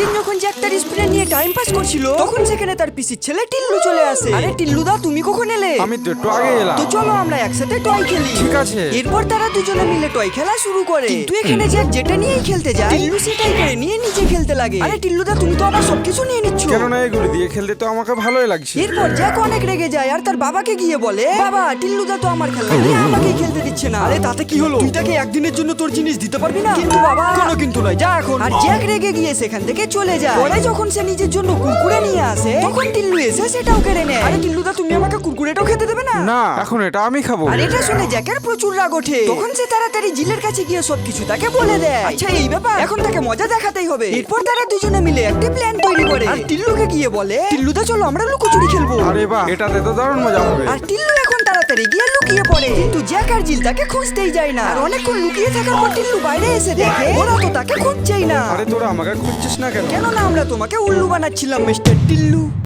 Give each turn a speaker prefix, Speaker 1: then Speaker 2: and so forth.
Speaker 1: একদিন যখন জ্যাক তার স্প্রে নিয়ে টাইম পাস করছিল তখন সেখানে তার পিসির ছেলে টিল্লু চলে আসে। আরে টিল্লু দা তুমি কখন এলে?
Speaker 2: আমি তো একটু আগে এলাম।
Speaker 1: তো চলো আমরা একসাথে টয় খেলি।
Speaker 2: ঠিক আছে।
Speaker 1: এরপর তারা দুজনে মিলে টয় খেলা শুরু করে। কিন্তু এখানে জ্যাক যেটা নিয়েই খেলতে যায় টিল্লু সেটাই করে নিয়ে নিজে লাগে। আরে টিল্লু দা তুমি তো আবার সবকিছু নিয়ে নিচ্ছ।
Speaker 2: কেননা এগুলি দিয়ে খেলতে তো আমাকে ভালোই লাগছে।
Speaker 1: এরপর জ্যাক অনেক রেগে যায় আর তার বাবাকে গিয়ে বলে বাবা টিল্লুদা তো আমার খেলনা নিয়ে আমাকেই খেলতে দিচ্ছে না। আরে তাতে কি হলো? তুই তাকে একদিনের জন্য তোর জিনিস দিতে পারবি না? কিন্তু বাবা কোনো কিন্তু নয় যা এখন। আর জ্যাক রেগে গিয়ে সেখান থেকে চলে যায়। পরে যখন সে নিজের জন্য কুরকুরে নিয়ে আসে তখন টিল্লু এসে সেটাও কেড়ে নেয়। আরে টিল্লুদা তুমি আমাকে
Speaker 2: না। এখন এটা আমি খাব।
Speaker 1: আর এটা শুনে জ্যাকের প্রচুর রাগ ওঠে। তখন সে তাড়াতাড়ি জিলের কাছে গিয়ে সবকিছু তাকে বলে দেয়। আচ্ছা এই ব্যাপার। এখন তাকে মজা দেখাতেই হবে। এরপর তারা দুজনে মিলে একটি প্ল্যান তৈরি করে। আর টিল্লুকে গিয়ে বলে টিল্লুদা চলো আমরা লুকোচুরি খেলব।
Speaker 2: আরে বাহ এটাতে তো দারুণ মজা হবে।
Speaker 1: আর টিল্লু এখন তাড়াতাড়ি গিয়ে লুকিয়ে পড়ে। কিন্তু জ্যাক আর জিল তাকে খুঁজতেই যায় না। আর অনেকক্ষণ লুকিয়ে থাকার পর টিল্লু বাইরে এসে দেখে ওরা তো তাকে খুঁজছেই না।
Speaker 2: আরে তোরা আমাকে খুঁজছিস না কেন?
Speaker 1: কেননা আমরা তোমাকে উল্লু বানাচ্ছিলাম মিস্টার টিল্লু।